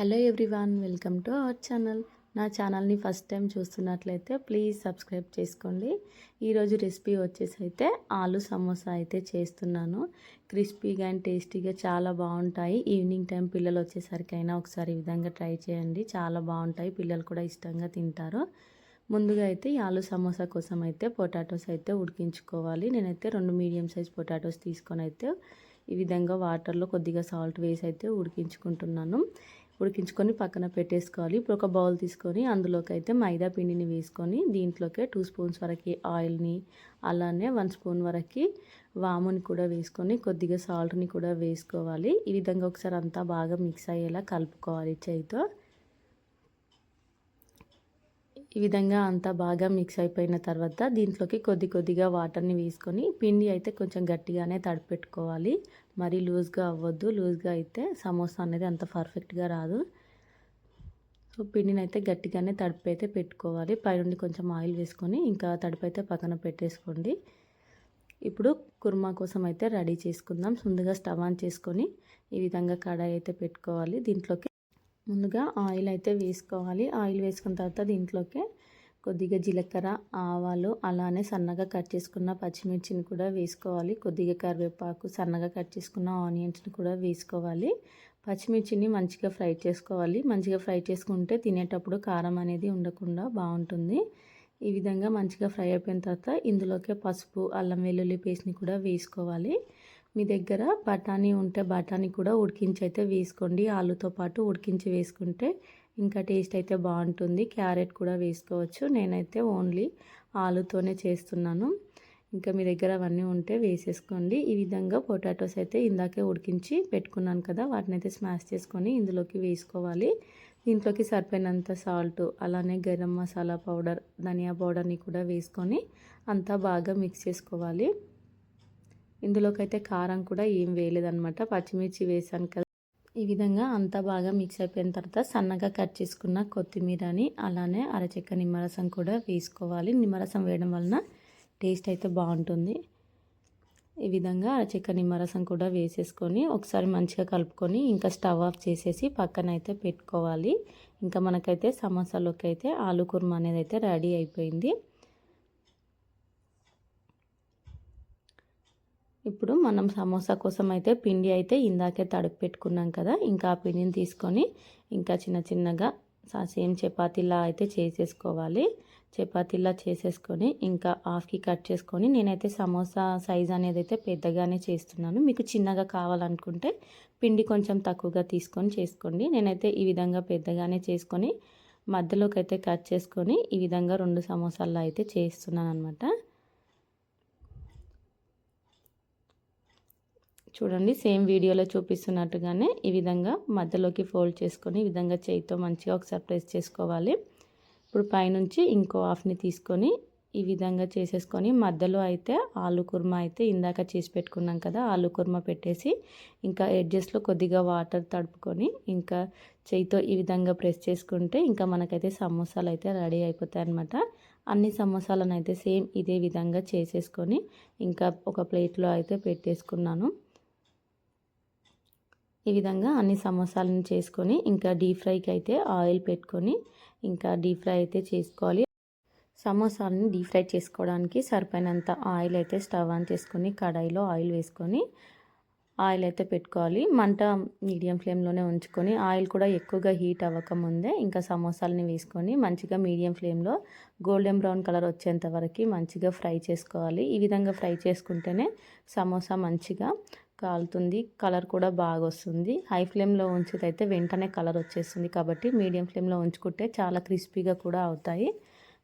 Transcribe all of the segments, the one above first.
Hello everyone welcome to our channel నా ఛానల్ని first time చూస్తున్నట్లయితే ప్లీజ్ సబ్స్క్రైబ్ చేసుకోండి. ఈరోజు రెసిపీ వచ్చేసి అయితే ఆలు సమోసా అయితే చేస్తున్నాను. క్రిస్పీగా అండ్ టేస్టీగా చాలా బాగుంటాయి. ఈవినింగ్ టైం పిల్లలు వచ్చేసరికైనా ఒకసారి ఈ విధంగా ట్రై చేయండి. చాలా బాగుంటాయి. పిల్లలు కూడా ఇష్టంగా తింటారు. ముందుగా అయితే ఈ ఆలు సమోసా కోసం అయితే పొటాటోస్ అయితే ఉడికించుకోవాలి. నేనైతే రెండు మీడియం సైజ్ పొటాటోస్ తీసుకొని అయితే ఈ విధంగా వాటర్లో కొద్దిగా సాల్ట్ వేసి అయితే ఉడికించుకుంటున్నాను. ఉడికించుకొని పక్కన పెట్టేసుకోవాలి. ఇప్పుడు ఒక బౌల్ తీసుకొని అందులోకి అయితే మైదా పిండిని వేసుకొని దీంట్లోకి టూ స్పూన్స్ వరకు ఆయిల్ని అలానే వన్ స్పూన్ వరకు వాముని కూడా వేసుకొని కొద్దిగా సాల్ట్ని కూడా వేసుకోవాలి. ఈ విధంగా ఒకసారి అంతా బాగా మిక్స్ అయ్యేలా కలుపుకోవాలి చేయితో. ఈ విధంగా అంతా బాగా మిక్స్ అయిపోయిన తర్వాత దీంట్లోకి కొద్ది కొద్దిగా వాటర్ని వేసుకొని పిండి అయితే కొంచెం గట్టిగానే తడిపెట్టుకోవాలి. మరీ లూజ్గా అవ్వద్దు. లూజ్గా అయితే సమోసా అనేది అంత పర్ఫెక్ట్గా రాదు. సో పిండిని అయితే గట్టిగానే తడిపి అయితే పెట్టుకోవాలి. పైనుండి కొంచెం ఆయిల్ వేసుకొని ఇంకా తడిపి అయితే పక్కన పెట్టేసుకోండి. ఇప్పుడు కుర్మా కోసం అయితే రెడీ చేసుకుందాం. ముందుగా స్టవ్ ఆన్ చేసుకొని ఈ విధంగా కడాయి అయితే పెట్టుకోవాలి. దీంట్లోకి ముందుగా ఆయిల్ అయితే వేసుకోవాలి. ఆయిల్ వేసుకున్న తర్వాత దీంట్లోకి కొద్దిగా జీలకర్ర ఆవాలు అలానే సన్నగా కట్ చేసుకున్న పచ్చిమిర్చిని కూడా వేసుకోవాలి. కొద్దిగా కరివేపాకు సన్నగా కట్ చేసుకున్న ఆనియన్స్ని కూడా వేసుకోవాలి. పచ్చిమిర్చిని మంచిగా ఫ్రై చేసుకోవాలి. మంచిగా ఫ్రై చేసుకుంటే తినేటప్పుడు కారం అనేది ఉండకుండా బాగుంటుంది. ఈ విధంగా మంచిగా ఫ్రై అయిపోయిన తర్వాత ఇందులోకే పసుపు అల్లం వెల్లుల్లి పేస్ట్ని కూడా వేసుకోవాలి. మీ దగ్గర బఠానీ ఉంటే బఠానీ కూడా ఉడికించి అయితే వేసుకోండి. ఆలుతో పాటు ఉడికించి వేసుకుంటే ఇంకా టేస్ట్ అయితే బాగుంటుంది. క్యారెట్ కూడా వేసుకోవచ్చు. నేనైతే ఓన్లీ ఆలుతోనే చేస్తున్నాను. ఇంకా మీ దగ్గర అవన్నీ ఉంటే వేసేసుకోండి. ఈ విధంగా పొటాటోస్ అయితే ఇందాకే ఉడికించి పెట్టుకున్నాను కదా వాటిని అయితే స్మాష్ చేసుకొని ఇందులోకి వేసుకోవాలి. దీంట్లోకి సరిపోయినంత సాల్ట్ అలానే గరం మసాలా పౌడర్ ధనియా పౌడర్ని కూడా వేసుకొని అంతా బాగా మిక్స్ చేసుకోవాలి. ఇందులోకైతే కారం కూడా ఏం వేయలేదనమాట పచ్చిమిర్చి వేసాను కదా. ఈ విధంగా అంతా బాగా మిక్స్ అయిపోయిన తర్వాత సన్నగా కట్ చేసుకున్న కొత్తిమీరని అలానే అరచెక్క నిమ్మరసం కూడా వేసుకోవాలి. నిమ్మరసం వేయడం వలన టేస్ట్ అయితే బాగుంటుంది. ఈ విధంగా అరచెక్క నిమ్మరసం కూడా వేసేసుకొని ఒకసారి మంచిగా కలుపుకొని ఇంకా స్టవ్ ఆఫ్ చేసేసి పక్కన అయితే పెట్టుకోవాలి. ఇంకా మనకైతే సమోసాలోకి అయితే ఆలు కుర్మా అనేది అయితే రెడీ అయిపోయింది. ఇప్పుడు మనం సమోసా కోసం అయితే పిండి అయితే ఇందాకే తడుపు పెట్టుకున్నాం కదా ఇంకా ఆ పిండిని తీసుకొని ఇంకా చిన్న చిన్నగా సేమ్ చపాతీలా అయితే చేసేసుకోవాలి. చపాతీలా చేసేసుకొని ఇంకా హాఫ్కి కట్ చేసుకొని నేనైతే సమోసా సైజ్ అనేది అయితే పెద్దగానే చేస్తున్నాను. మీకు చిన్నగా కావాలనుకుంటే పిండి కొంచెం తక్కువగా తీసుకొని చేసుకోండి. నేనైతే ఈ విధంగా పెద్దగానే చేసుకొని మధ్యలోకి అయితే కట్ చేసుకొని ఈ విధంగా రెండు సమోసాల్లో అయితే చేస్తున్నాను అనమాట చూడండి సేమ్ వీడియోలో చూపిస్తున్నట్టుగానే ఈ విధంగా మధ్యలోకి ఫోల్డ్ చేసుకొని ఈ విధంగా చేయితో మంచిగా ఒకసారి ప్రెస్ చేసుకోవాలి. ఇప్పుడు పైనుంచి ఇంకో హాఫ్ని తీసుకొని ఈ విధంగా చేసేసుకొని మధ్యలో అయితే ఆలు కుర్మా అయితే ఇందాక చేసి పెట్టుకున్నాం కదా ఆలు కుర్మా పెట్టేసి ఇంకా ఎడ్జెస్లో కొద్దిగా వాటర్ తడుపుకొని ఇంకా చేయితో ఈ విధంగా ప్రెస్ చేసుకుంటే ఇంకా మనకైతే సమోసాలు అయితే రెడీ అయిపోతాయి అనమాట అన్ని సమోసాలను అయితే సేమ్ ఇదే విధంగా చేసేసుకొని ఇంకా ఒక ప్లేట్లో అయితే పెట్టేసుకున్నాను. ఈ విధంగా అన్ని సమోసాలను చేసుకొని ఇంకా డీప్ ఫ్రైకి అయితే ఆయిల్ పెట్టుకొని ఇంకా డీప్ ఫ్రై అయితే చేసుకోవాలి. సమోసాలను డీప్ ఫ్రై చేసుకోవడానికి సరిపోయినంత ఆయిల్ అయితే స్టవ్ ఆన్ చేసుకొని కడాయిలో ఆయిల్ వేసుకొని ఆయిల్ అయితే పెట్టుకోవాలి. మంట మీడియం ఫ్లేమ్లోనే ఉంచుకొని ఆయిల్ కూడా ఎక్కువగా హీట్ అవ్వకముందే ఇంకా సమోసాలని వేసుకొని మంచిగా మీడియం ఫ్లేమ్లో గోల్డెన్ బ్రౌన్ కలర్ వచ్చేంత వరకు మంచిగా ఫ్రై చేసుకోవాలి. ఈ విధంగా ఫ్రై చేసుకుంటేనే సమోసా మంచిగా కాలుతుంది కలర్ కూడా బాగా వస్తుంది హై ఫ్లేమ్లో ఉంచితే వెంటనే కలర్ వచ్చేస్తుంది కాబట్టి మీడియం ఫ్లేమ్లో ఉంచుకుంటే చాలా క్రిస్పీగా కూడా అవుతాయి.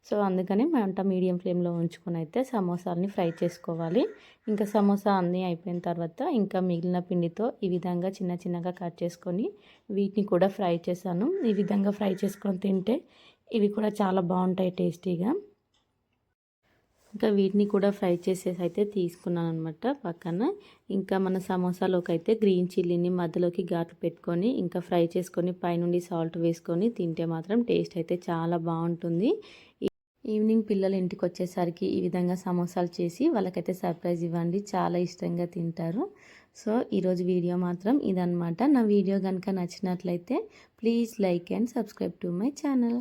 సో అందుకని మంట మీడియం ఫ్లేమ్లో ఉంచుకొని అయితే సమోసాలని ఫ్రై చేసుకోవాలి. ఇంకా సమోసా అన్నీ అయిపోయిన తర్వాత ఇంకా మిగిలిన పిండితో ఈ విధంగా చిన్న చిన్నగా కట్ చేసుకొని వీటిని కూడా ఫ్రై చేశాను. ఈ విధంగా ఫ్రై చేసుకొని తింటే ఇవి కూడా చాలా బాగుంటాయి టేస్టీగా. ఇంకా వీటిని కూడా ఫ్రై చేసేసి అయితే తీసుకున్నాను అనమాట పక్కన. ఇంకా మన సమోసాలోకి అయితే గ్రీన్ చిల్లీని మధ్యలోకి ఘాట్లు పెట్టుకొని ఇంకా ఫ్రై చేసుకొని పైనుండి సాల్ట్ వేసుకొని తింటే మాత్రం టేస్ట్ అయితే చాలా బాగుంటుంది. ఈవినింగ్ పిల్లలు ఇంటికి వచ్చేసరికి ఈ విధంగా సమోసాలు చేసి వాళ్ళకైతే సర్ప్రైజ్ ఇవ్వండి. చాలా ఇష్టంగా తింటారు. సో ఈరోజు వీడియో మాత్రం ఇదనమాట నా వీడియో కనుక నచ్చినట్లయితే please like and subscribe to my channel.